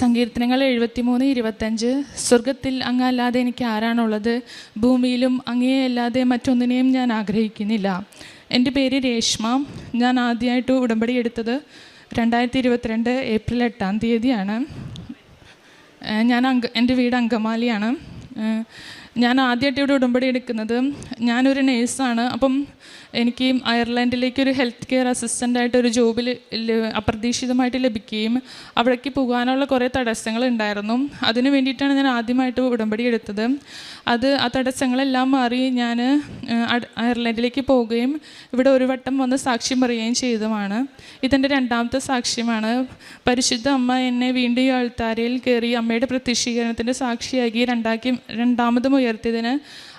സങ്കീർത്തനങ്ങൾ എഴുപത്തിമൂന്ന് ഇരുപത്തഞ്ച് സ്വർഗത്തിൽ അങ്ങല്ലാതെ എനിക്ക് ആരാണുള്ളത്? ഭൂമിയിലും അങ്ങേയല്ലാതെ മറ്റൊന്നിനെയും ഞാൻ ആഗ്രഹിക്കുന്നില്ല. എന്റെ പേര് രേഷ്മ. ഞാൻ ആദ്യമായിട്ട് ഉടമ്പടി എടുത്തത് രണ്ടായിരത്തി ഇരുപത്തിരണ്ട് ഏപ്രിൽ എട്ടാം തീയതിയാണ്. ഞാൻ അങ്ക എന്റെ വീട് അങ്കമാലിയാണ്. ഞാൻ ആദ്യമായിട്ട് ഇവിടെ ഉടമ്പടി എടുക്കുന്നത്. ഞാനൊരു നേഴ്സാണ്. അപ്പം എനിക്ക് അയർലൻഡിലേക്ക് ഒരു ഹെൽത്ത് കെയർ അസിസ്റ്റന്റായിട്ട് ഒരു ജോബിൽ അപ്രതീക്ഷിതമായിട്ട് ലഭിക്കുകയും അവിടേക്ക് പോകാനുള്ള കുറേ തടസ്സങ്ങൾ ഉണ്ടായിരുന്നു അതിന് വേണ്ടിയിട്ടാണ് ഞാൻ ആദ്യമായിട്ട് ഉടമ്പടി എടുത്തത്. അത് ആ തടസ്സങ്ങളെല്ലാം മാറി ഞാൻ അയർലൻഡിലേക്ക് പോവുകയും ഇവിടെ ഒരു വട്ടം വന്ന് സാക്ഷ്യം പറയുകയും ചെയ്തതുമാണ്. ഇതെന്റെ രണ്ടാമത്തെ സാക്ഷ്യമാണ്. പരിശുദ്ധ അമ്മ എന്നെ വീണ്ടും ഈ ആൾത്താരയിൽ കയറി അമ്മയുടെ പ്രത്യക്ഷീകരണത്തിന്റെ സാക്ഷിയാക്കി രണ്ടാക്കി രണ്ടാമതും ഉയർത്തിയതിന്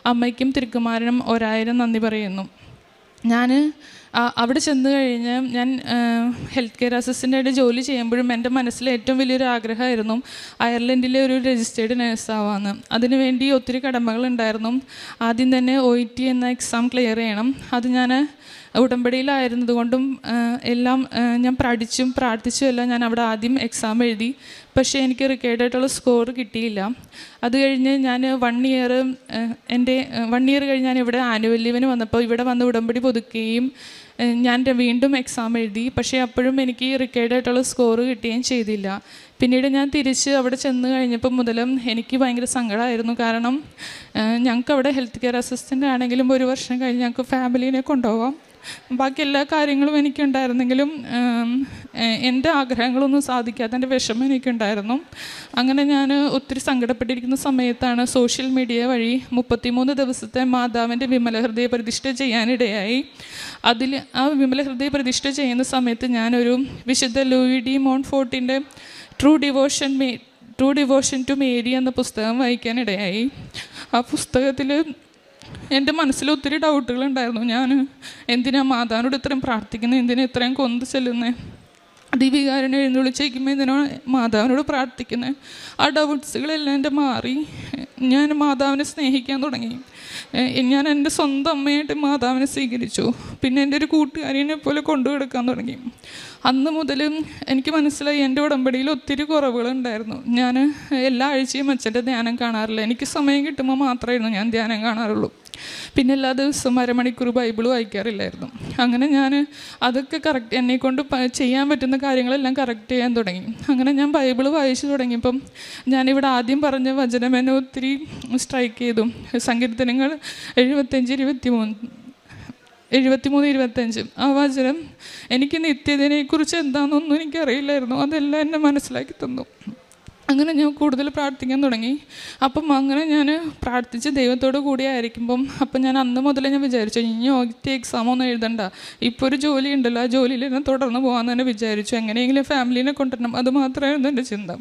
അമ്മയ്ക്കും തിരുക്കുമാരനും ഒരായിരം നന്ദി പറയുന്നു. ഞാൻ അവിടെ ചെന്ന് കഴിഞ്ഞ് ഞാൻ ഹെൽത്ത് കെയർ അസിസ്റ്റന്റായിട്ട് ജോലി ചെയ്യുമ്പോഴും എന്റെ മനസ്സിൽ ഏറ്റവും വലിയൊരു ആഗ്രഹമായിരുന്നു അയർലൻഡിലെ ഒരു രജിസ്റ്റേർഡ് നേഴ്സാവാന്ന് അതിനുവേണ്ടി ഒത്തിരി കടമകളുണ്ടായിരുന്നു ആദ്യം തന്നെ ഒ ടി എന്ന എക്സാം ക്ലിയർ ചെയ്യണം. അത് ഞാൻ ഉടമ്പടിയിലായിരുന്നതുകൊണ്ടും എല്ലാം ഞാൻ പഠിച്ചും പ്രാർത്ഥിച്ചും എല്ലാം ഞാൻ അവിടെ ആദ്യം എക്സാം എഴുതി. പക്ഷേ എനിക്ക് റിക്കേർഡായിട്ടുള്ള സ്കോർ കിട്ടിയില്ല. അത് കഴിഞ്ഞ് ഞാൻ വൺ ഇയർ എന്റെ വൺ ഇയർ കഴിഞ്ഞ് ഞാൻ ഇവിടെ ആനുവൽ ലീവിന് വന്നപ്പോൾ ഇവിടെ വന്ന് ഉടമ്പടി പുതുക്കുകയും ഞാൻ വീണ്ടും എക്സാം എഴുതി. പക്ഷേ അപ്പോഴും എനിക്ക് റിക്കേർഡായിട്ടുള്ള സ്കോർ കിട്ടുകയും ചെയ്തില്ല. പിന്നീട് ഞാൻ തിരിച്ച് അവിടെ ചെന്ന് കഴിഞ്ഞപ്പോൾ മുതലും എനിക്ക് ഭയങ്കര സങ്കടമായിരുന്നു. കാരണം ഞങ്ങൾക്ക് അവിടെ ഹെൽത്ത് കെയർ അസിസ്റ്റന്റ് ആണെങ്കിലും ഒരു വർഷം കഴിഞ്ഞ് ഞങ്ങൾക്ക് ഫാമിലീനെ കൊണ്ടുപോകാം ബാക്കി എല്ലാ കാര്യങ്ങളും എനിക്കുണ്ടായിരുന്നെങ്കിലും എന്റെ ആഗ്രഹങ്ങളൊന്നും സാധിക്കാതെ സാധിക്കാത്തതിന്റെ വിഷമം എനിക്കുണ്ടായിരുന്നു. അങ്ങനെ ഞാൻ ഒത്തിരി സങ്കടപ്പെട്ടിരിക്കുന്ന സമയത്താണ് സോഷ്യൽ മീഡിയ വഴി മുപ്പത്തിമൂന്ന് ദിവസത്തെ മാതാവിന്റെ വിമല ഹൃദയ പ്രതിഷ്ഠ ചെയ്യാനിടയായി. അതിൽ ആ വിമല ഹൃദയ പ്രതിഷ്ഠ ചെയ്യുന്ന സമയത്ത് ഞാനൊരു വിശുദ്ധ ലൂയി ഡി മോൺ ഫോർട്ടിന്റെ ട്രൂ ഡിവോഷൻ മേ ട്രൂ ഡിവോഷൻ ടു മേരി എന്ന പുസ്തകം വായിക്കാനിടയായി. ആ പുസ്തകത്തിൽ എന്റെ മനസ്സിൽ ഒത്തിരി ഡൗട്ടുകൾ ഉണ്ടായിരുന്നു. ഞാൻ എന്തിനാ മാതാവിനോട് ഇത്രയും പ്രാർത്ഥിക്കുന്നത് എന്തിനാ ഇത്രയും കൊന്ത് ചെല്ലുന്നത് ദിവികാരനെ എഴുന്നള്ളിച്ചേക്കുമ്പോൾ എന്തിനാണ് മാതാവിനോട് പ്രാർത്ഥിക്കുന്നത് ആ ഡൗട്ട്സുകളെല്ലാം എന്റെ മാറി. ഞാൻ മാതാവിനെ സ്നേഹിക്കാൻ തുടങ്ങി. ഞാൻ എന്റെ സ്വന്തം അമ്മയായിട്ട് മാതാവിനെ സ്വീകരിച്ചു. പിന്നെ എന്റെ ഒരു കൂട്ടുകാരിനെ പോലെ കൊണ്ടു കിടക്കാൻ തുടങ്ങി. അന്ന് മുതൽ എനിക്ക് മനസ്സിലായി എന്റെ ഉടമ്പടിയിൽ ഒത്തിരി കുറവുകളുണ്ടായിരുന്നു. ഞാൻ എല്ലാ ആഴ്ചയും അച്ഛന്റെ ധ്യാനം കാണാറില്ല. എനിക്ക് സമയം കിട്ടുമ്പോൾ മാത്രമായിരുന്നു ഞാൻ ധ്യാനം കാണാറുള്ളൂ. പിന്നെ എല്ലാ ദിവസവും അരമണിക്കൂർ ബൈബിൾ വായിക്കാറില്ലായിരുന്നു. അങ്ങനെ ഞാൻ അതൊക്കെ കറക്റ്റ് എന്നെ കൊണ്ട് ചെയ്യാൻ പറ്റുന്ന കാര്യങ്ങളെല്ലാം കറക്റ്റ് ചെയ്യാൻ തുടങ്ങി. അങ്ങനെ ഞാൻ ബൈബിൾ വായിച്ചു തുടങ്ങിയപ്പം ഞാനിവിടെ ആദ്യം പറഞ്ഞ വചനം എന്നെ ഒത്തിരി സ്ട്രൈക്ക് ചെയ്തു. സങ്കീർത്തനങ്ങൾ എഴുപത്തഞ്ച് ഇരുപത്തി മൂന്ന് എഴുപത്തിമൂന്ന് ഇരുപത്തഞ്ച് ആ വചനം എനിക്ക് നിത്യതയെക്കുറിച്ച് എന്താണെന്നൊന്നും എനിക്കറിയില്ലായിരുന്നു. അതെല്ലാം എന്നെ മനസ്സിലാക്കി തന്നു. അങ്ങനെ ഞാൻ കൂടുതൽ പ്രാർത്ഥിക്കാൻ തുടങ്ങി. അപ്പം അങ്ങനെ ഞാൻ പ്രാർത്ഥിച്ച് ദൈവത്തോട് കൂടി ആയിരിക്കുമ്പം അപ്പം ഞാൻ അന്ന് മുതലേ ഞാൻ വിചാരിച്ചു ഇനി എക്സാം ഒന്നും എഴുതണ്ട. ഇപ്പോൾ ഒരു ജോലി ഉണ്ടല്ലോ ആ ജോലിയിൽ ഞാൻ തുടർന്ന് പോകാമെന്ന് തന്നെ വിചാരിച്ചു. എങ്ങനെയെങ്കിലും ഫാമിലീനെ കൊണ്ടുവരണം അത് മാത്രമായിരുന്നു എന്റെ ചിന്ത.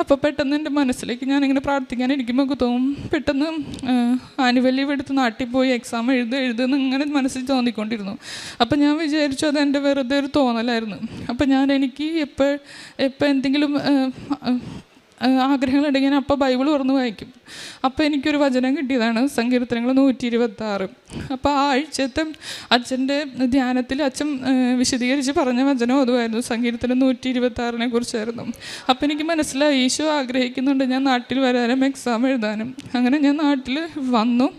അപ്പോൾ പെട്ടെന്ന് എന്റെ മനസ്സിലേക്ക് ഞാനിങ്ങനെ പ്രാർത്ഥിക്കാൻ ഇരിക്കുമ്പോൾ തോന്നും പെട്ടെന്ന് ആനുവൽ ലീവ് എടുത്ത് നാട്ടിൽ പോയി എക്സാം എഴുതുക എഴുതുന്ന ഇങ്ങനെ മനസ്സിൽ തോന്നിക്കൊണ്ടിരുന്നു. അപ്പം ഞാൻ വിചാരിച്ചു അത് എന്റെ വെറുതെ ഒരു തോന്നലായിരുന്നു. അപ്പം ഞാൻ എനിക്ക് എപ്പോൾ എപ്പോൾ എന്തെങ്കിലും ആഗ്രഹങ്ങളുണ്ടെങ്കിൽ ഞാൻ അപ്പോൾ ബൈബിൾ തുറന്ന് വായിക്കും. അപ്പോൾ എനിക്കൊരു വചനം കിട്ടിയതാണ് സങ്കീർത്തനങ്ങൾ നൂറ്റി ഇരുപത്തി ആറ് അപ്പോൾ ആ ആഴ്ചത്തെ അച്ഛന്റെ ധ്യാനത്തിൽ അച്ഛൻ വിശദീകരിച്ച് പറഞ്ഞ വചനം അതുമായിരുന്നു. സങ്കീർത്തനം നൂറ്റി ഇരുപത്തി ആറിനെ കുറിച്ചായിരുന്നു. അപ്പോൾ എനിക്ക് മനസ്സിലായി ഈശോ ആഗ്രഹിക്കുന്നുണ്ട് ഞാൻ നാട്ടിൽ വരാനും എക്സാം എഴുതാനും. അങ്ങനെ ഞാൻ നാട്ടിൽ വന്നു.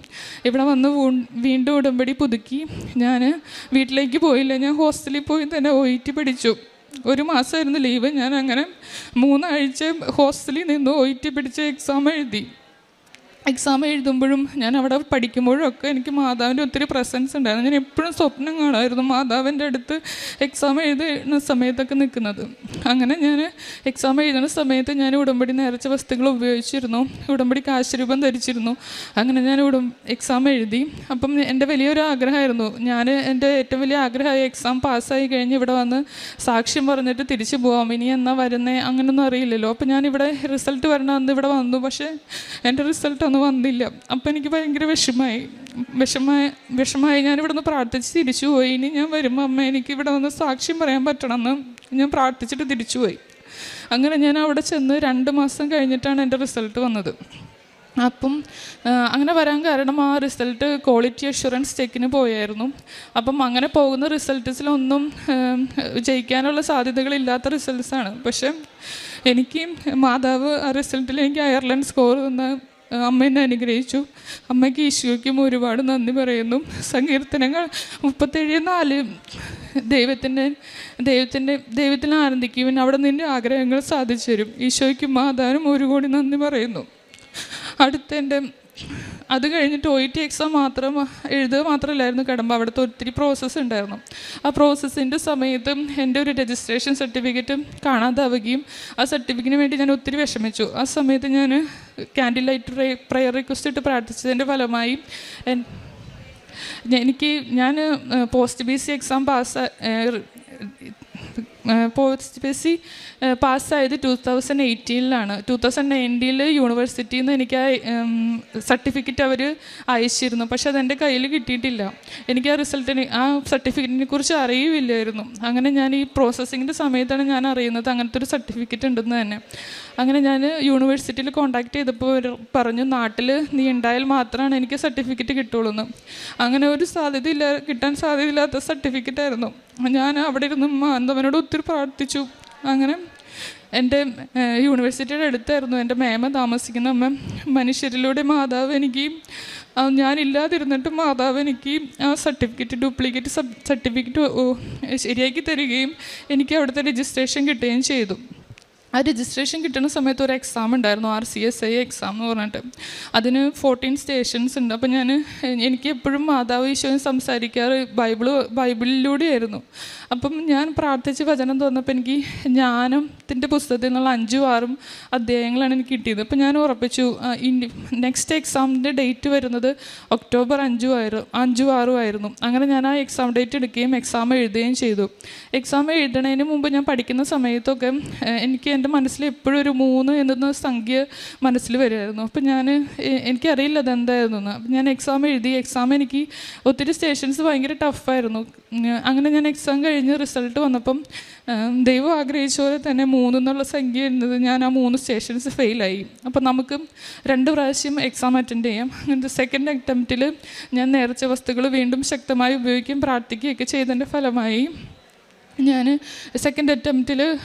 ഇവിടെ വന്ന് വീണ്ടും ഉടമ്പടി പുതുക്കി. ഞാൻ വീട്ടിലേക്ക് പോയില്ല. ഞാൻ ഹോസ്റ്റലിൽ പോയി തന്നെ ഓയിറ്റ് പഠിച്ചു. ഒരു മാസമായിരുന്നു ലീവ്. ഞാൻ അങ്ങനെ മൂന്നാഴ്ച ഹോസ്റ്റലിൽ നിന്ന് ഒയിറ്റി പിടിച്ച് എക്സാം എഴുതി. എക്സാം എഴുതുമ്പോഴും ഞാൻ അവിടെ പഠിക്കുമ്പോഴും ഒക്കെ എനിക്ക് മാതാവിന്റെ ഒത്തിരി പ്രസൻസ് ഉണ്ടായിരുന്നു. ഞാൻ എപ്പോഴും സ്വപ്നം കാണുമായിരുന്നു മാതാവിന്റെ അടുത്ത് എക്സാം എഴുതുന്ന സമയത്തൊക്കെ നിൽക്കുന്നത്. അങ്ങനെ ഞാൻ എക്സാം എഴുതുന്ന സമയത്ത് ഞാൻ ഉടമ്പടി നേർച്ച വസ്തുക്കൾ ഉപയോഗിച്ചിരുന്നു. ഉടമ്പടി കാശുരൂപം ധരിച്ചിരുന്നു. അങ്ങനെ ഞാൻ ഉടം എക്സാം എഴുതി. അപ്പം എന്റെ വലിയൊരു ആഗ്രഹമായിരുന്നു. ഞാൻ എന്റെ ഏറ്റവും വലിയ ആഗ്രഹമായി എക്സാം പാസ്സായി കഴിഞ്ഞ് ഇവിടെ വന്ന് സാക്ഷ്യം പറഞ്ഞിട്ട് തിരിച്ചു പോകാം ഇനി എന്നാ വരുന്നേ? അങ്ങനൊന്നും അറിയില്ലല്ലോ. അപ്പം ഞാനിവിടെ റിസൾട്ട് വരണമെന്ന് ഇവിടെ വന്നു. പക്ഷേ എന്റെ റിസൾട്ട് ഒന്നും വന്നില്ല. അപ്പം എനിക്ക് ഭയങ്കര വിഷമായി. വിഷമായി വിഷമായി ഞാൻ ഇവിടെ നിന്ന് പ്രാർത്ഥിച്ച് തിരിച്ചു പോയി. ഇനി ഞാൻ വരുമ്പോൾ അമ്മ എനിക്ക് ഇവിടെ വന്ന് സാക്ഷ്യം പറയാൻ പറ്റണമെന്ന് ഞാൻ പ്രാർത്ഥിച്ചിട്ട് തിരിച്ചു പോയി. അങ്ങനെ ഞാൻ അവിടെ ചെന്ന് രണ്ട് മാസം കഴിഞ്ഞിട്ടാണ് എന്റെ റിസൾട്ട് വന്നത്. അപ്പം അങ്ങനെ വരാൻ കാരണം ആ റിസൾട്ട് ക്വാളിറ്റി അഷുറൻസ് ചെക്കിന് പോയായിരുന്നു. അപ്പം അങ്ങനെ പോകുന്ന റിസൾട്ട്സിലൊന്നും ജയിക്കാനുള്ള സാധ്യതകളില്ലാത്ത റിസൾട്ട്സാണ്. പക്ഷേ എനിക്ക് മാതാവ് ആ റിസൾട്ടിൽ എനിക്ക് അയർലൻഡ് സ്കോർ തന്ന അമ്മ എന്നെ അനുഗ്രഹിച്ചു. അമ്മയ്ക്ക് ഈശോയ്ക്കും ഒരുപാട് നന്ദി പറയുന്നു. സങ്കീർത്തനങ്ങൾ മുപ്പത്തേഴ് നാല്. ദൈവത്തിന്റെ ദൈവത്തിന്റെ ദൈവത്തിൽ ആനന്ദിക്കുവിൻ. അവിടെ നിന്റെ ആഗ്രഹങ്ങൾ സാധിച്ചു തരും. ഈശോയ്ക്കും മാതാവിനും ഒരു കോടി നന്ദി പറയുന്നു. അടുത്ത എന്റെ അത് കഴിഞ്ഞിട്ട് ഒ ടി എക്സാം മാത്രം എഴുതുക മാത്രമല്ലായിരുന്നു കടമ്പ. അവിടുത്തെ ഒത്തിരി പ്രോസസ്സ് ഉണ്ടായിരുന്നു. ആ പ്രോസസ്സിന്റെ സമയത്തും എന്റെ ഒരു രജിസ്ട്രേഷൻ സർട്ടിഫിക്കറ്റ് കാണാതാവുകയും ആ സർട്ടിഫിക്കറ്റിന് വേണ്ടി ഞാൻ ഒത്തിരി വിഷമിച്ചു. ആ സമയത്ത് ഞാൻ ക്യാൻഡിൽ ലൈറ്റ് പ്രയർ റിക്വസ്റ്റ് ഇട്ട് പ്രാർത്ഥിച്ചതിന്റെ ഫലമായി എനിക്ക് ഞാൻ post B C exam pass post പാസ്സായത് two thousand എയ്റ്റീനിലാണ് ടു തൗസൻഡ് നയന്റീനിൽ യൂണിവേഴ്സിറ്റിയിൽ നിന്ന് എനിക്ക് ആ സർട്ടിഫിക്കറ്റ് അവർ അയച്ചിരുന്നു. പക്ഷെ അതെന്റെ കയ്യിൽ കിട്ടിയിട്ടില്ല. എനിക്ക് ആ റിസൾട്ടിന് ആ സർട്ടിഫിക്കറ്റിനെ കുറിച്ച് അറിയില്ലായിരുന്നു. അങ്ങനെ ഞാൻ ഈ പ്രോസസ്സിങ്ങിന്റെ സമയത്താണ് ഞാൻ അറിയുന്നത്. അങ്ങനത്തെ ഒരു സർട്ടിഫിക്കറ്റ് ഉണ്ടെന്ന് തന്നെ. അങ്ങനെ ഞാൻ യൂണിവേഴ്സിറ്റിയിൽ കോൺടാക്ട് ചെയ്തപ്പോൾ പറഞ്ഞു നാട്ടിൽ നീ ഉണ്ടായാൽ മാത്രമാണ് എനിക്ക് സർട്ടിഫിക്കറ്റ് കിട്ടുള്ളൂ എന്ന് അങ്ങനെ ഒരു സാധ്യതയില്ല കിട്ടാൻ സാധ്യതയില്ലാത്ത സർട്ടിഫിക്കറ്റ് ആയിരുന്നു. ഞാൻ അവിടെ ഇരുന്ന് മാന്തവനോട് ഒത്തിരി പ്രാർത്ഥിച്ചു. അങ്ങനെ എന്റെ യൂണിവേഴ്സിറ്റിയുടെ അടുത്തായിരുന്നു. എന്റെ മേമ താമസിക്കുന്ന അമ്മ മനുഷ്യരിലൂടെ മാതാവ് എനിക്ക് ഞാനില്ലാതിരുന്നിട്ട് മാതാവ് എനിക്ക് ആ സർട്ടിഫിക്കറ്റ് ഡ്യൂപ്ലിക്കേറ്റ് സർട്ടിഫിക്കറ്റ് ശരിയാക്കി തരികയും എനിക്ക് അവിടുത്തെ രജിസ്ട്രേഷൻ കിട്ടുകയും ചെയ്തു. ആ രജിസ്ട്രേഷൻ കിട്ടുന്ന സമയത്ത് ഒരു എക്സാം ഉണ്ടായിരുന്നു R C S I exam എന്ന് പറഞ്ഞിട്ട്. അതിന് ഫോർട്ടീൻ സ്റ്റേഷൻസ് ഉണ്ട്. അപ്പം ഞാൻ എനിക്ക് എപ്പോഴും മാതാവ് ഈശോയും സംസാരിക്കാറ് ബൈബിൾ ബൈബിളിലൂടെയായിരുന്നു. അപ്പം ഞാൻ പ്രാർത്ഥിച്ച് വചനം തോന്നപ്പോൾ എനിക്ക് ജ്ഞാനത്തിന്റെ പുസ്തകത്തിൽ നിന്നുള്ള അഞ്ചും ആറും അധ്യായങ്ങളാണ് എനിക്ക് കിട്ടിയത്. അപ്പം ഞാൻ ഉറപ്പിച്ചു നെക്സ്റ്റ് എക്സാമിന്റെ ഡേറ്റ് വരുന്നത് ഒക്ടോബർ അഞ്ചു ആയിരുന്നു അഞ്ചും ആറും ആയിരുന്നു. അങ്ങനെ ഞാൻ ആ എക്സാം ഡേറ്റ് എടുക്കുകയും എക്സാം എഴുതുകയും ചെയ്തു. എക്സാം എഴുതണതിന് മുമ്പ് ഞാൻ പഠിക്കുന്ന സമയത്തൊക്കെ എനിക്ക് എന്റെ മനസ്സിൽ എപ്പോഴും ഒരു മൂന്ന് എന്ന സംഖ്യ മനസ്സിൽ വരുമായിരുന്നു. അപ്പം ഞാൻ എനിക്കറിയില്ല അതെന്തായിരുന്നു എന്ന് അപ്പം ഞാൻ എക്സാം എഴുതി എക്സാം എനിക്ക് ഒത്തിരി സ്റ്റേഷൻസ് ഭയങ്കര ടഫായിരുന്നു അങ്ങനെ ഞാൻ എക്സാം കഴിഞ്ഞ് റിസൾട്ട് വന്നപ്പം ദൈവം ആഗ്രഹിച്ച പോലെ തന്നെ മൂന്നെന്നുള്ള സംഖ്യ എന്നത് ഞാൻ ആ മൂന്ന് സ്റ്റേഷൻസ് ഫെയിലായി അപ്പം നമുക്ക് രണ്ട് പ്രാവശ്യം എക്സാം അറ്റൻഡ് ചെയ്യാം. അങ്ങനത്തെ സെക്കൻഡ് അറ്റംപ്റ്റിൽ ഞാൻ നേർച്ച വസ്തുക്കൾ വീണ്ടും ശക്തമായി ഉപയോഗിക്കുകയും പ്രാർത്ഥിക്കുകയൊക്കെ ചെയ്തതിന്റെ ഫലമായി ഞാൻ സെക്കൻഡ് അറ്റംപ്റ്റിൽ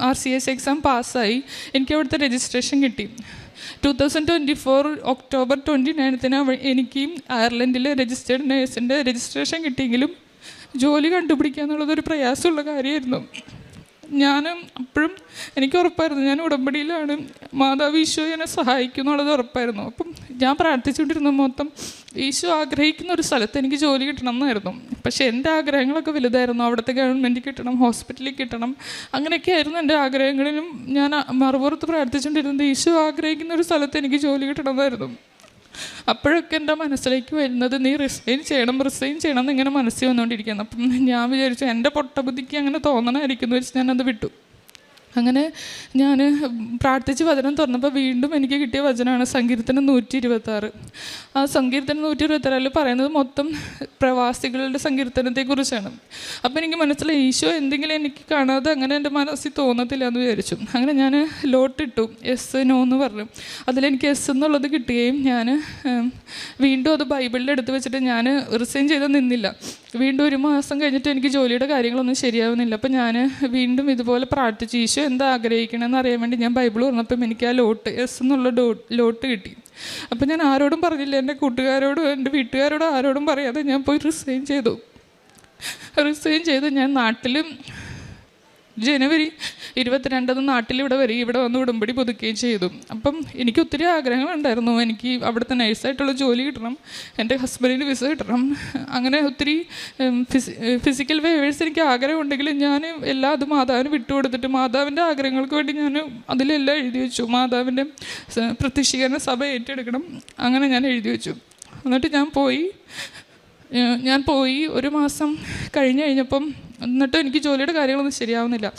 ആർ സി എസ് എക്സാം പാസ്സായി എനിക്ക് അവിടുത്തെ രജിസ്ട്രേഷൻ കിട്ടി. Two thousand twenty four October twenty നയൻത്തിന് എനിക്ക് അയർലൻഡിൽ രജിസ്റ്റേർഡ് നേഴ്സിന്റെ രജിസ്ട്രേഷൻ കിട്ടിയെങ്കിലും ജോലി കണ്ടുപിടിക്കുക എന്നുള്ളതൊരു പ്രയാസമുള്ള കാര്യമായിരുന്നു ഞാൻ അപ്പോഴും എനിക്ക് ഉറപ്പായിരുന്നു. ഞാൻ ഉടമ്പടിയിലാണ്. മാതാവ് ഈശോ എന്നെ സഹായിക്കും എന്നുള്ളത് ഉറപ്പായിരുന്നു. അപ്പം ഞാൻ പ്രാർത്ഥിച്ചുകൊണ്ടിരുന്ന മൊത്തം ഈശോ ആഗ്രഹിക്കുന്ന ഒരു സ്ഥലത്ത് എനിക്ക് ജോലി കിട്ടണം എന്നായിരുന്നു പക്ഷേ എന്റെ ആഗ്രഹങ്ങളൊക്കെ വലുതായിരുന്നു. അവിടുത്തെ ഗവൺമെന്റ് കിട്ടണം ഹോസ്പിറ്റലിൽ കിട്ടണം അങ്ങനെയൊക്കെ ആയിരുന്നു എന്റെ ആഗ്രഹങ്ങളിലും ഞാൻ മറുപുറത്ത് പ്രാർത്ഥിച്ചുകൊണ്ടിരുന്നത്. ഈശോ ആഗ്രഹിക്കുന്ന ഒരു സ്ഥലത്ത് എനിക്ക് ജോലി കിട്ടണം എന്നായിരുന്നു അപ്പോഴൊക്കെ എന്റെ മനസ്സിലേക്ക് വരുന്നത് നീ റിസൈൻ ചെയ്യണം റിസൈൻ ചെയ്യണം എന്ന് ഇങ്ങനെ മനസ്സിൽ വന്നുകൊണ്ടിരിക്കുകയാണ്. അപ്പം ഞാൻ വിചാരിച്ചു എന്റെ പൊട്ടബുദ്ധിക്ക് അങ്ങനെ തോന്നണമായിരിക്കും എന്ന് വെച്ച് ഞാനത് വിട്ടു. അങ്ങനെ ഞാൻ പ്രാർത്ഥിച്ച് വചനം തുറന്നപ്പോൾ വീണ്ടും എനിക്ക് കിട്ടിയ വചനമാണ് സങ്കീർത്തനം നൂറ്റി ഇരുപത്താറ് ആ സങ്കീർത്തനം നൂറ്റി ഇരുപത്താറിൽ പറയുന്നത് മൊത്തം പ്രവാസികളുടെ സങ്കീർത്തനത്തെക്കുറിച്ചാണ്. അപ്പോൾ എനിക്ക് മനസ്സിലായി ഈശോ എന്തെങ്കിലും എനിക്ക് കാണാതെ അങ്ങനെ എന്റെ മനസ്സിൽ തോന്നത്തില്ല എന്ന് വിചാരിച്ചു. അങ്ങനെ ഞാൻ ലോട്ടിട്ടു എസ് നോ എന്ന് പറഞ്ഞു. അതിലെനിക്ക് എസ് എന്നുള്ളത് കിട്ടുകയും ഞാൻ വീണ്ടും അത് ബൈബിളിൽ എടുത്ത് വെച്ചിട്ട് ഞാൻ റിസൈൻ ചെയ്ത് നിന്നില്ല. വീണ്ടും ഒരു മാസം കഴിഞ്ഞിട്ട് എനിക്ക് ജോലിയുടെ കാര്യങ്ങളൊന്നും ശരിയാവുന്നില്ല. അപ്പോൾ ഞാൻ വീണ്ടും ഇതുപോലെ പ്രാർത്ഥിച്ചു ഈശോ എന്താ ആഗ്രഹിക്കണമെന്ന് അറിയാൻ വേണ്ടി ഞാൻ ബൈബിൾ പറഞ്ഞപ്പം എനിക്ക് ആ ലോട്ട് എസ് എന്നുള്ള ലോട്ട് കിട്ടി. അപ്പം ഞാൻ ആരോടും പറഞ്ഞില്ല. എന്റെ കൂട്ടുകാരോടും എന്റെ വീട്ടുകാരോടും ആരോടും പറയാതെ ഞാൻ പോയി റിസൈൻ ചെയ്തു. റിസൈൻ ചെയ്ത്. ഞാൻ നാട്ടിൽ ജനുവരി ഇരുപത്തിരണ്ടത് നാട്ടിലിവിടെ വരികയും ഇവിടെ വന്ന് ഉടമ്പടി പുതുക്കുകയും ചെയ്തു. അപ്പം എനിക്ക് ഒത്തിരി ആഗ്രഹമുണ്ടായിരുന്നു എനിക്ക് അവിടുത്തെ നഴ്സായിട്ടുള്ള ജോലി കിട്ടണം. എന്റെ ഹസ്ബൻഡിന് വിസ കിട്ടണം. അങ്ങനെ ഒത്തിരി ഫിസിക്കൽ വേവേഴ്സ് എനിക്ക് ആഗ്രഹമുണ്ടെങ്കിലും ഞാൻ എല്ലാ അത് മാതാവിന് വിട്ടുകൊടുത്തിട്ട് മാതാവിന്റെ ആഗ്രഹങ്ങൾക്ക് വേണ്ടി ഞാൻ അതിലെല്ലാം എഴുതി വെച്ചു. മാതാവിന്റെ പ്രത്യക്ഷീകരണ സഭ ഏറ്റെടുക്കണം. അങ്ങനെ ഞാൻ എഴുതി വെച്ചു. എന്നിട്ട് ഞാൻ പോയി. ഞാൻ പോയി ഒരു മാസം കഴിഞ്ഞ് കഴിഞ്ഞപ്പം എന്നിട്ടും എനിക്ക് ജോലിയുടെ കാര്യങ്ങളൊന്നും ശരിയാവുന്നില്ല.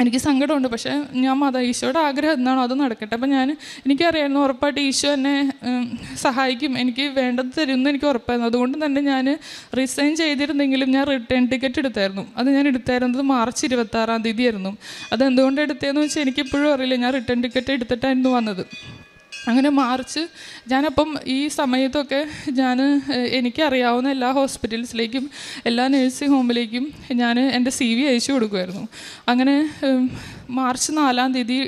എനിക്ക് സങ്കടമുണ്ട്. പക്ഷേ ഞാൻ മാതാ ഈശോയുടെ ആഗ്രഹം എന്താണോ അത് നടക്കട്ടെ. അപ്പം ഞാൻ എനിക്കറിയായിരുന്നു ഉറപ്പായിട്ട് ഈശോ എന്നെ സഹായിക്കും. എനിക്ക് വേണ്ടത് തരുമെന്ന് എനിക്ക് ഉറപ്പായിരുന്നു. അതുകൊണ്ട് തന്നെ ഞാൻ റിസൈൻ ചെയ്തിരുന്നെങ്കിലും ഞാൻ റിട്ടേൺ ടിക്കറ്റ് എടുത്തായിരുന്നു. അത് ഞാൻ എടുത്തായിരുന്നത് മാർച്ച് ഇരുപത്താറാം തീയതി ആയിരുന്നു അത് എന്തുകൊണ്ട് എടുത്തതെന്ന് വെച്ചാൽ എനിക്കിപ്പോഴും അറിയില്ല. ഞാൻ റിട്ടേൺ ടിക്കറ്റ് എടുത്തിട്ടായിരുന്നു വന്നത്. അങ്ങനെ മാർച്ച് ഞാനപ്പം ഈ സമയത്തൊക്കെ ഞാൻ എനിക്കറിയാവുന്ന എല്ലാ ഹോസ്പിറ്റൽസിലേക്കും എല്ലാ നേഴ്സിംഗ് ഹോമിലേക്കും ഞാൻ എന്റെ സി വി അയച്ചു കൊടുക്കുമായിരുന്നു അങ്ങനെ മാർച്ച് നാലാം തീയതി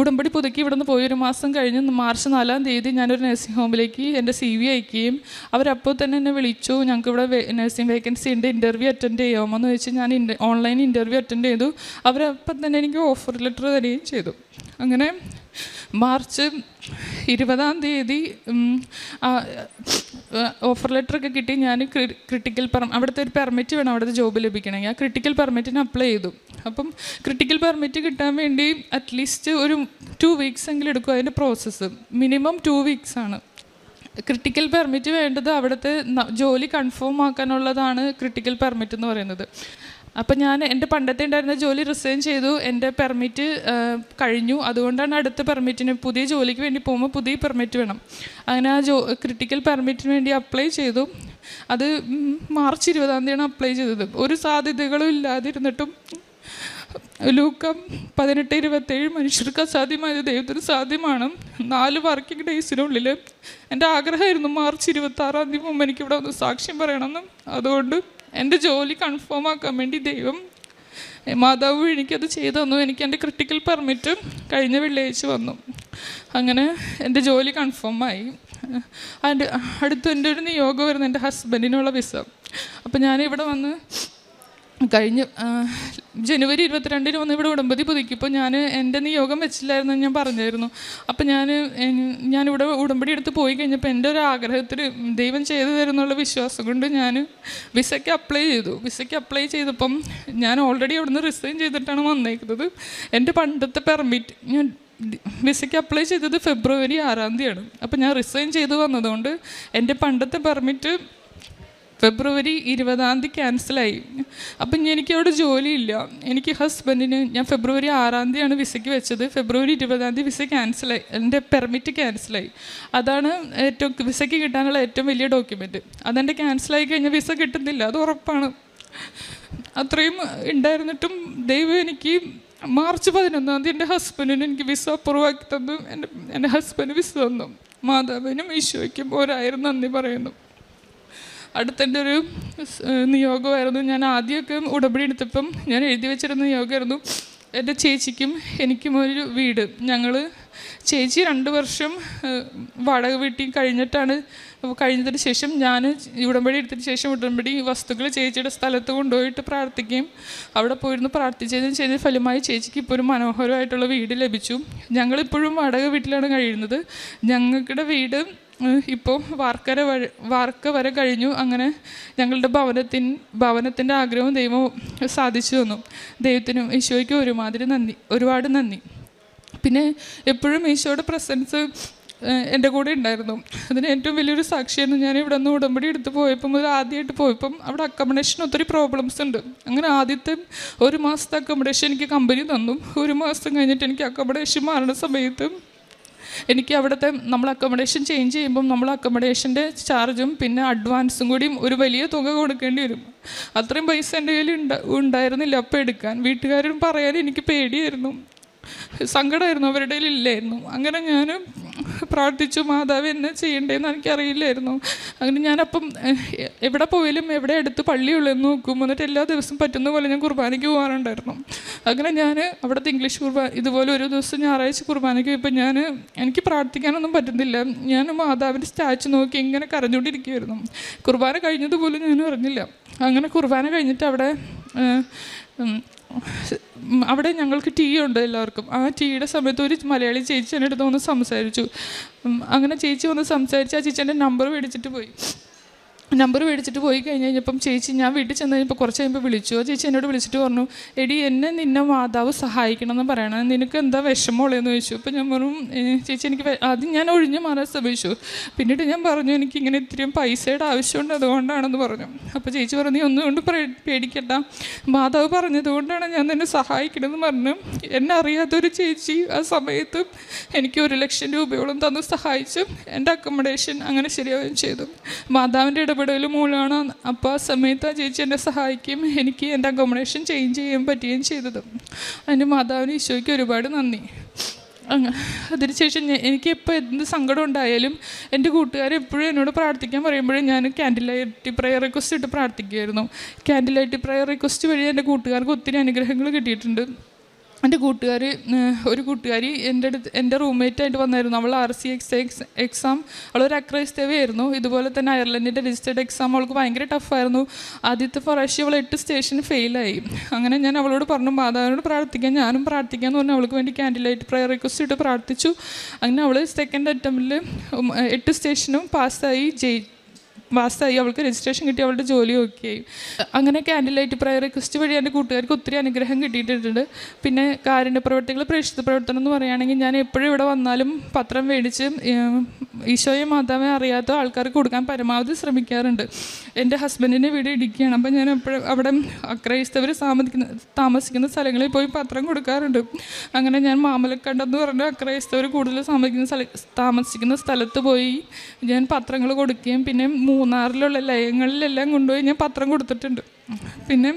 ഉടമ്പടി പുതുക്കി ഇവിടുന്ന് പോയി ഒരു മാസം കഴിഞ്ഞ് മാർച്ച് നാലാം തീയതി ഞാനൊരു നഴ്സിംഗ് ഹോമിലേക്ക് എന്റെ സി വി അയക്കുകയും അവരപ്പോൾ തന്നെ എന്നെ വിളിച്ചു ഞങ്ങൾക്ക് ഇവിടെ നഴ്സിംഗ് വേക്കൻസി ഉണ്ട് ഇന്റർവ്യൂ അറ്റൻഡ് ചെയ്യാമോ എന്ന് വെച്ച് ഞാൻ ഓൺലൈൻ ഇന്റർവ്യൂ അറ്റൻഡ് ചെയ്തു. അവരപ്പം തന്നെ എനിക്ക് ഓഫർ ലെറ്റർ തരികയും ചെയ്തു. അങ്ങനെ മാർച്ച് ഇരുപതാം തീയതി ഓഫർ ലെറ്ററൊക്കെ കിട്ടി. ഞാൻ ക്രിട്ടിക്കൽ പെർ അവിടുത്തെ ഒരു പെർമിറ്റ് വേണം അവിടുത്തെ ജോബ് ലഭിക്കണമെങ്കിൽ. ആ ക്രിട്ടിക്കൽ പെർമിറ്റിന് അപ്ലൈ ചെയ്തു. അപ്പം ക്രിട്ടിക്കൽ പെർമിറ്റ് കിട്ടാൻ വേണ്ടി അറ്റ്ലീസ്റ്റ് ഒരു ടു വീക്സ് എങ്കിലും എടുക്കും അതിന്റെ പ്രോസസ്സ് മിനിമം ടു വീക്സ് ആണ്. ക്രിട്ടിക്കൽ പെർമിറ്റ് വേണ്ടത് അവിടുത്തെ ജോലി കൺഫേം ആക്കാനുള്ളതാണ് ക്രിട്ടിക്കൽ പെർമിറ്റ് എന്ന് പറയുന്നത്. അപ്പം ഞാൻ എന്റെ പണ്ടത്തെ ഉണ്ടായിരുന്ന ജോലി റിസൈൻ ചെയ്തു. എന്റെ പെർമിറ്റ് കഴിഞ്ഞു. അതുകൊണ്ടാണ് അടുത്ത പെർമിറ്റിന് പുതിയ ജോലിക്ക് വേണ്ടി പോകുമ്പോൾ പുതിയ പെർമിറ്റ് വേണം. അങ്ങനെ ആ ജോ ക്രിട്ടിക്കൽ പെർമിറ്റിന് വേണ്ടി അപ്ലൈ ചെയ്തു. അത് മാർച്ച് ഇരുപതാം തീയതിയാണ് അപ്ലൈ ചെയ്തത്. ഒരു സാധ്യതകളും ഇല്ലാതിരുന്നിട്ടും ലൂക്കം പതിനെട്ട് ഇരുപത്തേഴ് മനുഷ്യർക്ക് അസാധ്യമായത് ദൈവത്തിന് സാധ്യമാണ്. നാല് വർക്കിംഗ് ഡേയ്സിനുള്ളിൽ എന്റെ ആഗ്രഹമായിരുന്നു മാർച്ച് ഇരുപത്താറാം തീയതി മുമ്പ് എനിക്കിവിടെ ഒന്ന് സാക്ഷ്യം പറയണമെന്നും. അതുകൊണ്ട് എന്റെ ജോലി കൺഫേം ആക്കാൻ വേണ്ടി ദൈവം മാതാവ് എനിക്കത് ചെയ്തു തന്നു. എനിക്ക് എന്റെ ക്രിട്ടിക്കൽ പെർമിറ്റ് കഴിഞ്ഞ വെള്ളിയാഴ്ച വന്നു. അങ്ങനെ എന്റെ ജോലി കൺഫേമായി അതിന്റെ അടുത്ത് എന്റെ ഒരു നിയോഗം വരുന്നു എന്റെ ഹസ്ബൻഡിനുള്ള വിസ അപ്പം ഞാനിവിടെ വന്ന് കഴിഞ്ഞ ജനുവരി ഇരുപത്തിരണ്ടിന് വന്ന് ഇവിടെ ഉടമ്പതി പുതുക്കി. ഇപ്പോൾ ഞാൻ എന്റെ നിയോഗം വെച്ചില്ലായിരുന്നു ഞാൻ പറഞ്ഞായിരുന്നു. അപ്പം ഞാൻ ഞാനിവിടെ ഉടമ്പടി എടുത്ത് പോയി കഴിഞ്ഞപ്പോൾ എന്റെ ഒരു ആഗ്രഹത്തിൽ ദൈവം ചെയ്തു തരുന്നുള്ള വിശ്വാസം കൊണ്ട് ഞാൻ വിസയ്ക്ക് അപ്ലൈ ചെയ്തു. വിസയ്ക്ക് അപ്ലൈ ചെയ്തപ്പം ഞാൻ ഓൾറെഡി അവിടെ നിന്ന് റിസൈൻ ചെയ്തിട്ടാണ് വന്നേക്കുന്നത്. എന്റെ പണ്ടത്തെ പെർമിറ്റ് ഞാൻ വിസയ്ക്ക് അപ്ലൈ ചെയ്തത് ഫെബ്രുവരി ആറാം തീയതിയാണ്. അപ്പം ഞാൻ റിസൈൻ ചെയ്ത് വന്നതുകൊണ്ട് എന്റെ പണ്ടത്തെ പെർമിറ്റ് ഫെബ്രുവരി ഇരുപതാം തീയതി ക്യാൻസലായി. അപ്പം എനിക്ക് അവിടെ ജോലിയില്ല. എനിക്ക് ഹസ്ബൻഡിന് ഞാൻ ഫെബ്രുവരി ആറാം തീയതിയാണ് വിസയ്ക്ക് വെച്ചത്. ഫെബ്രുവരി ഇരുപതാം തീയതി വിസ ക്യാൻസലായി. എന്റെ പെർമിറ്റ് ക്യാൻസലായി. അതാണ് ഏറ്റവും വിസയ്ക്ക് കിട്ടാനുള്ള ഏറ്റവും വലിയ ഡോക്യുമെന്റ് അതെന്റെ ക്യാൻസലായി കഴിഞ്ഞാൽ വിസ കിട്ടുന്നില്ല. അത് ഉറപ്പാണ്. അത്രയും ഉണ്ടായിരുന്നിട്ടും ദൈവം എനിക്ക് മാർച്ച് പതിനൊന്നാം തീയതി എന്റെ ഹസ്ബൻഡിന് എനിക്ക് വിസ അപ്രൂവാക്കി തന്നു. എന്റെ എന്റെ ഹസ്ബൻഡ് വിസ തന്നു. മാതാവിനും ഈശോയ്ക്കും ഒരായിരം നന്ദി പറയുന്നു. അടുത്തെന്റെ ഒരു നിയോഗമായിരുന്നു. ഞാൻ ആദ്യമൊക്കെ ഉടമ്പടി എടുത്തപ്പം ഞാൻ എഴുതി വെച്ചിരുന്ന നിയോഗമായിരുന്നു. എന്റെ ചേച്ചിക്കും എനിക്കും ഒരു വീട്. ഞങ്ങൾ ചേച്ചി രണ്ട് വർഷം വാടക വീട്ടിൽ കഴിഞ്ഞിട്ടാണ് കഴിഞ്ഞതിന് ശേഷം ഞാൻ ഉടമ്പടി എടുത്തതിന് ശേഷം ഉടമ്പടി വസ്തുക്കൾ ചേച്ചിയുടെ സ്ഥലത്ത് കൊണ്ടുപോയിട്ട് പ്രാർത്ഥിക്കുകയും അവിടെ പോയിരുന്ന് പ്രാർത്ഥിച്ചതിന് ചെയ്ത ഫലമായി ചേച്ചിക്ക് ഇപ്പോൾ ഒരു മനോഹരമായിട്ടുള്ള വീട് ലഭിച്ചു. ഞങ്ങളിപ്പോഴും വാടക വീട്ടിലാണ് കഴിയുന്നത്. ഞങ്ങളുടെ വീട് ഇപ്പോൾ വാർക്കര വഴി വാർക്ക വരെ കഴിഞ്ഞു. അങ്ങനെ ഞങ്ങളുടെ ഭവനത്തിൻ ഭവനത്തിന്റെ ആഗ്രഹവും ദൈവം സാധിച്ചു തന്നു. ദൈവത്തിനും ഈശോയ്ക്കും ഒരുമാതിരി നന്ദി. ഒരുപാട് നന്ദി. പിന്നെ എപ്പോഴും ഈശോയുടെ പ്രസൻസ് എന്റെ കൂടെ ഉണ്ടായിരുന്നു. അതിന് ഏറ്റവും വലിയൊരു സാക്ഷിയായിരുന്നു ഞാൻ ഇവിടെ നിന്ന് ഉടമ്പടി എടുത്ത് പോയപ്പം മുതൽ ആദ്യമായിട്ട് പോയപ്പം അവിടെ അക്കോമഡേഷൻ ഒത്തിരി പ്രോബ്ലംസ് ഉണ്ട്. അങ്ങനെ ആദ്യത്തെ ഒരു മാസത്തെ അക്കോമഡേഷൻ എനിക്ക് കമ്പനി തന്നു. ഒരു മാസം കഴിഞ്ഞിട്ട് എനിക്ക് അക്കോമഡേഷൻ മാറുന്ന സമയത്ത് എനിക്ക് അവിടുത്തെ നമ്മൾ അക്കോമഡേഷൻ ചേഞ്ച് ചെയ്യുമ്പം നമ്മൾ അക്കോമഡേഷന്റെ ചാർജും പിന്നെ അഡ്വാൻസും കൂടിയും ഒരു വലിയ തുക കൊടുക്കേണ്ടി വരും. അത്രയും പൈസ എന്റെ കയ്യിൽ ഉണ്ട ഉണ്ടായിരുന്നില്ല അപ്പം എടുക്കാൻ. വീട്ടുകാരും പറയാൻ എനിക്ക് പേടിയായിരുന്നു. സങ്കടമായിരുന്നു അവരുടെ ഇല്ലായിരുന്നു. അങ്ങനെ ഞാൻ പ്രാർത്ഥിച്ചു മാതാവ് എന്നെ ചെയ്യണ്ടേന്ന് എനിക്കറിയില്ലായിരുന്നു. അങ്ങനെ ഞാനപ്പം എവിടെ പോയാലും എവിടെ അടുത്ത് പള്ളിയുള്ളെന്ന് നോക്കും. എന്നിട്ട് എല്ലാ ദിവസവും പറ്റുന്ന പോലെ ഞാൻ കുർബാനയ്ക്ക് പോകാറുണ്ടായിരുന്നു. അങ്ങനെ ഞാൻ അവിടുത്തെ ഇംഗ്ലീഷ് കുർബാന ഇതുപോലെ ഒരു ദിവസം ഞായറാഴ്ച കുർബാനയ്ക്ക് പോയപ്പോൾ ഞാൻ എനിക്ക് പ്രാർത്ഥിക്കാനൊന്നും പറ്റുന്നില്ല. ഞാൻ മാതാവിന്റെ സ്റ്റാച്ചു നോക്കി ഇങ്ങനെ കരഞ്ഞുകൊണ്ടിരിക്കുകയായിരുന്നു കുർബാന കഴിഞ്ഞതുപോലും ഞാൻ അറിഞ്ഞില്ല. അങ്ങനെ കുർബാന കഴിഞ്ഞിട്ട് അവിടെ അവിടെ ഞങ്ങൾക്ക് ടീ ഉണ്ട് എല്ലാവർക്കും. ആ ടീയുടെ സമയത്ത് ഒരു മലയാളി ചേച്ചി എന്റെ അടുത്ത് വന്ന് സംസാരിച്ചു. അങ്ങനെ ചേച്ചി വന്ന് സംസാരിച്ച് ആ ചേച്ചി എന്റെ നമ്പർ മേടിച്ചിട്ട് പോയി. നമ്പർ മേടിച്ചിട്ട് പോയി കഴിഞ്ഞ് കഴിഞ്ഞപ്പം ചേച്ചി ഞാൻ വീട്ടിൽ ചെന്ന് കഴിഞ്ഞപ്പോൾ കുറച്ച് കഴിയുമ്പോൾ വിളിച്ചു. ചേച്ചി എന്നോട് വിളിച്ചിട്ട് പറഞ്ഞു എടി എന്നെ നിന്നെ മാതാവ് സഹായിക്കണം എന്ന് പറയണം നിനക്ക് എന്താ വിഷമമുള്ളതെന്ന് ചോദിച്ചു. അപ്പം ഞാൻ പറഞ്ഞു ചേച്ചി എനിക്ക് അത് ഞാൻ ഒഴിഞ്ഞു മാറാൻ ശ്രമിച്ചു. പിന്നീട് ഞാൻ പറഞ്ഞു എനിക്ക് ഇങ്ങനെ ഇത്രയും പൈസയുടെ ആവശ്യമുണ്ട് അതുകൊണ്ടാണെന്ന് പറഞ്ഞു. അപ്പോൾ ചേച്ചി പറഞ്ഞു നീ ഒന്നുകൊണ്ട് പേടിക്കണ്ട. മാതാവ് പറഞ്ഞതുകൊണ്ടാണ് ഞാൻ നിന്നെ സഹായിക്കണമെന്ന് പറഞ്ഞു. എന്നെ അറിയാത്തൊരു ചേച്ചി ആ സമയത്ത് എനിക്ക് ഒരു ലക്ഷം രൂപയോളം തന്ന് സഹായിച്ചു. എന്റെ അക്കോമഡേഷൻ അങ്ങനെ ശരിയാവുകയും ചെയ്തു. മാതാവിന്റെ ഇടപെടൽ മൂലമാണ് അപ്പോൾ ആ സമയത്ത് ആ ചേച്ചി എന്നെ സഹായിക്കുകയും എനിക്ക് എന്റെ അക്കോമഡേഷൻ ചേഞ്ച് ചെയ്യാൻ പറ്റുകയും ചെയ്തത്. അതിന്റെ മാതാവിന് ഈശോയ്ക്ക് ഒരുപാട് നന്ദി. അതിനുശേഷം എനിക്ക് ഇപ്പോൾ എന്ത് സങ്കടം ഉണ്ടായാലും എന്റെ കൂട്ടുകാർ എപ്പോഴും എന്നോട് പ്രാർത്ഥിക്കാൻ പറയുമ്പോഴും ഞാൻ ക്യാൻഡിൽ ലൈറ്റ് പ്രയർ റിക്വസ്റ്റ് ഇട്ട് പ്രാർത്ഥിക്കുമായിരുന്നു ക്യാൻഡിൽ ലൈറ്റ് പ്രയർ റിക്വസ്റ്റ് വഴി എന്റെ കൂട്ടുകാർക്ക് ഒത്തിരി അനുഗ്രഹങ്ങൾ കിട്ടിയിട്ടുണ്ട്. എന്റെ കൂട്ടുകാർ ഒരു കൂട്ടുകാരി എന്റെ അടുത്ത് എന്റെ റൂംമേറ്റായിട്ട് വന്നായിരുന്നു. അവൾ R C X X exam അവളൊരു അക്രൈസ്തവയായിരുന്നു ഇതുപോലെ തന്നെ അയർലൻഡിന്റെ രജിസ്റ്റേർഡ് എക്സാം അവൾക്ക് ഭയങ്കര ടഫായിരുന്നു ആദ്യത്തെ പ്രാവശ്യം അവൾ എട്ട് സ്റ്റേഷൻ ഫെയിലായി അങ്ങനെ ഞാൻ അവളോട് പറഞ്ഞു മാതാവിനോട് പ്രാർത്ഥിക്കാൻ ഞാനും പ്രാർത്ഥിക്കാമെന്ന് പറഞ്ഞു. അവൾക്ക് വേണ്ടി ക്യാൻഡിലൈറ്റ് പ്രയർ റിക്വസ്റ്റ് ഇട്ട് പ്രാർത്ഥിച്ചു. അങ്ങനെ അവൾ സെക്കൻഡ് അറ്റംപ്റ്റിൽ എട്ട് സ്റ്റേഷനും പാസ്സായി ജയി പാസ്സായി അവൾക്ക് രജിസ്ട്രേഷൻ കിട്ടി അവളുടെ ജോലി ഓക്കെ അങ്ങനെ കാൻഡിലൈറ്റ് ലൈറ്റ് പ്രയർ റിക്വസ്റ്റ് വഴി എന്റെ കൂട്ടുകാർക്ക് ഒത്തിരി അനുഗ്രഹം കിട്ടിയിട്ടുണ്ട്. പിന്നെ കാരുണ്യ പ്രവർത്തികൾ പ്രേക്ഷിത പ്രവർത്തനം എന്ന് പറയുകയാണെങ്കിൽ ഞാൻ എപ്പോഴും ഇവിടെ വന്നാലും പത്രം മേടിച്ച് ഈശോയെ മാതാവെ അറിയാത്ത ആൾക്കാർക്ക് കൊടുക്കാൻ പരമാവധി ശ്രമിക്കാറുണ്ട്. എന്റെ ഹസ്ബൻഡിന്റെ വീട് ഇടുക്കിയാണ്. അപ്പം ഞാൻ എപ്പോഴും അവിടെ അക്രൈസ്തവർ താമസിക്കുന്ന താമസിക്കുന്ന സ്ഥലങ്ങളിൽ പോയി പത്രം കൊടുക്കാറുണ്ട്. അങ്ങനെ ഞാൻ മാമലക്കണ്ടെന്ന് പറഞ്ഞ അക്രൈസ്തവർ കൂടുതൽ താമസിക്കുന്ന താമസിക്കുന്ന സ്ഥലത്ത് പോയി ഞാൻ പത്രങ്ങൾ കൊടുക്കുകയും പിന്നെ മൂന്നാറിലുള്ള ലയങ്ങളിലെല്ലാം കൊണ്ടുപോയി ഞാൻ പത്രം കൊടുത്തിട്ടുണ്ട്. പിന്നെ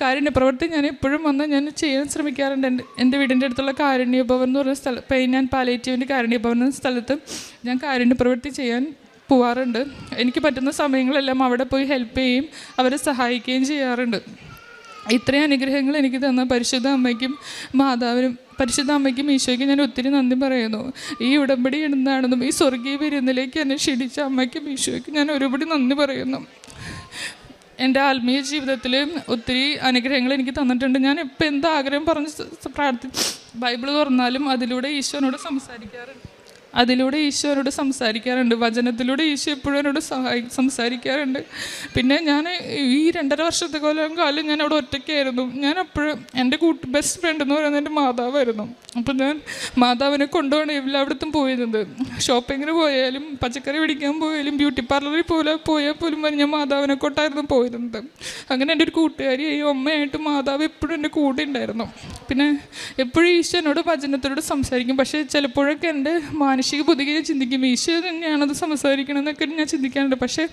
കാരുണ്യ പ്രവൃത്തി ഞാൻ എപ്പോഴും വന്ന് ഞാൻ ചെയ്യാൻ ശ്രമിക്കാറുണ്ട്. എന്റെ എന്റെ വീടിന്റെ അടുത്തുള്ള കാരുണ്യ ഭവൻ എന്ന് പറയുന്ന സ്ഥലം പെയിൻ ആൻഡ് പാലേറ്റീവിന്റെ കാരുണ്യ ഭവൻ എന്ന സ്ഥലത്ത് ഞാൻ കാരുണ്യ പ്രവൃത്തി ചെയ്യാൻ പോവാറുണ്ട്. എനിക്ക് പറ്റുന്ന സമയങ്ങളെല്ലാം അവിടെ പോയി ഹെൽപ്പ് ചെയ്യും അവരെ സഹായിക്കുകയും ചെയ്യാറുണ്ട്. ഇത്രയും അനുഗ്രഹങ്ങൾ എനിക്ക് തന്ന പരിശുദ്ധ അമ്മയ്ക്കും മാതാവിനും പരിശുദ്ധ അമ്മയ്ക്കും ഈശോയ്ക്കും ഞാൻ ഒത്തിരി നന്ദി പറയുന്നു. ഈ ഉടമ്പടി എന്താണെന്നും ഈ സ്വർഗീയ വിരുന്നിലേക്ക് എന്നെ ക്ഷണിച്ച അമ്മയ്ക്കും ഈശോയ്ക്കും ഞാൻ ഒരുപടി നന്ദി പറയുന്നു. എന്റെ ആത്മീയ ജീവിതത്തിൽ ഒത്തിരി അനുഗ്രഹങ്ങൾ എനിക്ക് തന്നിട്ടുണ്ട്. ഞാൻ ഇപ്പം എന്താഗ്രഹം പറഞ്ഞ് പ്രാർത്ഥി ബൈബിൾ തുറന്നാലും അതിലൂടെ ഈശോനോട് സംസാരിക്കാറുണ്ട്. അതിലൂടെ ഈശോ എന്നോട് സംസാരിക്കാറുണ്ട്. വചനത്തിലൂടെ ഈശോ എപ്പോഴും എന്നോട് സഹായി സംസാരിക്കാറുണ്ട്. പിന്നെ ഞാൻ ഈ രണ്ടര വർഷത്തെ കൊല്ലം കാലം ഞാൻ അവിടെ ഒറ്റയ്ക്കായിരുന്നു. ഞാൻ അപ്പോഴും എന്റെ കൂട്ട് ബെസ്റ്റ് ഫ്രണ്ട് എന്ന് പറയുന്നത് എന്റെ മാതാവായിരുന്നു. അപ്പം ഞാൻ മാതാവിനെ കൊണ്ടുപോകണം എല്ലായിടത്തും പോയിരുന്നത്. ഷോപ്പിങ്ങിന് പോയാലും പച്ചക്കറി പിടിക്കാൻ പോയാലും ബ്യൂട്ടി പാർലറിൽ പോലെ പോയാൽ പോലും ഞാൻ മാതാവിനെ കൊണ്ടായിരുന്നു പോയിരുന്നത്. അങ്ങനെ എന്റെ ഒരു കൂട്ടുകാരിയായി അമ്മയായിട്ട് മാതാവ് എപ്പോഴും എന്റെ കൂടെ ഉണ്ടായിരുന്നു. പിന്നെ എപ്പോഴും ഈശോ എന്നോട് വചനത്തിലൂടെ സംസാരിക്കും. പക്ഷേ ചിലപ്പോഴൊക്കെ എന്റെ മാനസിക ബുദ്ധിക്ക് ഞാൻ ചിന്തിക്കും. ഈശോ തന്നെയാണത് സംസാരിക്കണം എന്നൊക്കെ ഞാൻ ചിന്തിക്കാറുണ്ട്. പക്ഷേ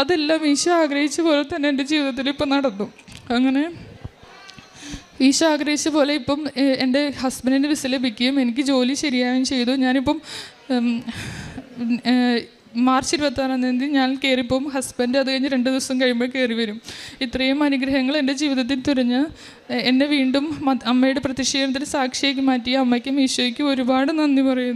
അതെല്ലാം ഈശോ ആഗ്രഹിച്ച പോലെ തന്നെ എന്റെ ജീവിതത്തിൽ ഇപ്പം നടന്നു. അങ്ങനെ ഈശോ ആഗ്രഹിച്ച പോലെ ഇപ്പം എന്റെ ഹസ്ബൻഡിന്റെ വിസ ലഭിക്കുകയും എനിക്ക് ജോലി ശരിയാവുകയും ചെയ്തു. ഞാനിപ്പം മാർച്ച് ഇരുപത്താറാം തീയതി ഞാൻ കയറിപ്പോവും ഹസ്ബൻഡ് അത് കഴിഞ്ഞ് രണ്ട് ദിവസം കഴിയുമ്പോൾ കയറി വരും. ഇത്രയും അനുഗ്രഹങ്ങൾ എന്റെ ജീവിതത്തിൽ തുരഞ്ഞ് എന്നെ വീണ്ടും അമ്മയുടെ പ്രതിഷേധത്തിൽ സാക്ഷിയാക്കി മാറ്റി അമ്മയ്ക്കും ഈശോയ്ക്കും ഒരുപാട് നന്ദി പറയുന്നു.